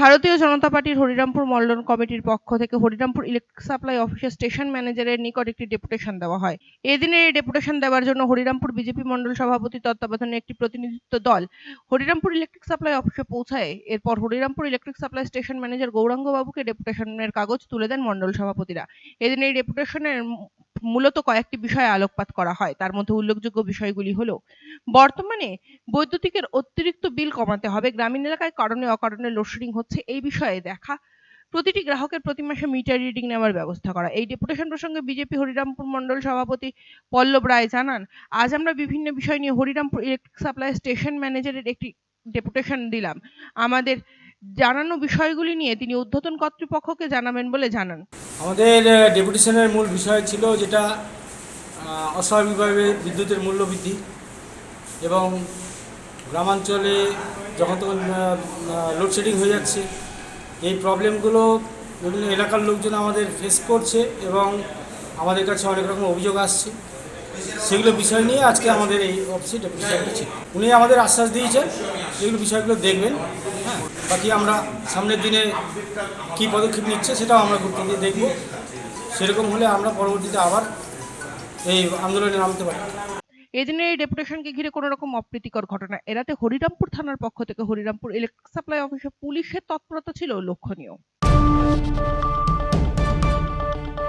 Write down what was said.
ভারতীয় জনতা পার্টির হরিরামপুর মণ্ডল কমিটির পক্ষ থেকে হরিরামপুর ইলেকট্রিক সাপ্লাই অফিসের স্টেশন ম্যানেজারের নিকট একটি ডেপুটেশন দেওয়া হয়। এদিনের এই ডেপুটেশন দেওয়ার জন্য হরিরামপুর বিজেপি মন্ডল সভাপতি, তত্ত্বাবধানে একটি প্রতিনিধিত্ব দল হরিরামপুর ইলেকট্রিক সাপ্লাই অফিসে পৌঁছায়। এরপর Harirampur electric supply station manager Gauranga বাবুকে ডেপুটেশনের কাগজ তুলে দেন মন্ডল সভাপতিরা। এদিন এই ডেপুটেশনের মূলত কয়েকটি বিষয়ে আলোকপাত করা হয়। তার মধ্যে উল্লেখযোগ্য বিষয়গুলি হলো, বর্তমানে বৈদ্যুতিকের অতিরিক্ত বিল কমাতে হবে, গ্রামীণ এলাকায় কারণে অকারণে লোডশেডিং হচ্ছে এই বিষয়ে দেখা। প্রতিটি গ্রাহকের প্রতি মাসে মিটার রিডিং নেওয়ার ব্যবস্থা করা। এই ডেপুটেশন প্রসঙ্গে বিজেপি হরিরামপুর মন্ডল সভাপতি পল্লব রায় জানান, আজ আমরা বিভিন্ন বিষয় নিয়ে হরিরামপুর ইলেকট্রিক সাপ্লাই স্টেশন ম্যানেজারের একটি ডেপুটেশন দিলাম। আমাদের জানানো বিষয়গুলি নিয়ে তিনি ঊর্ধ্বতন কর্তৃপক্ষকে জানাবেন বলে জানান। আমাদের ডেপুটেশনের মূল বিষয় ছিল যেটা অস্বাভাবিকভাবে বিদ্যুতের মূল্য বৃদ্ধি এবং গ্রামাঞ্চলে যখন তখন লোডশেডিং হয়ে যাচ্ছে। এই প্রবলেমগুলো বিভিন্ন এলাকার লোকজন আমাদের ফেস করছে এবং আমাদের কাছে অনেক রকম অভিযোগ আসছে। সেগুলো বিষয় নিয়ে আজকে আমাদের এই অফিসে ডেপুটেশনটা ছিল। উনি আমাদের আশ্বাস দিয়েছেন সেগুলো বিষয়গুলো দেখবেন। হ্যাঁ। বাকি আমরা সামনের দিনে কি পদক্ষেপ নিচ্ছে সেটাও আমরা গুরুত্ব দিয়ে দেখব। সেরকম হলে আমরা পরবর্তীতে আবার এই আন্দোলনে নামতে পারি। এদিনের এই ডেপুটেশনকে ঘিরে কোনো রকম অপ্রীতিকর ঘটনা এরাতে হরিরামপুর থানার পক্ষ থেকে হরিরামপুর ইলেকট্রিক সাপ্লাই অফিসে পুলিশের তৎপরতা ছিল লক্ষণীয়।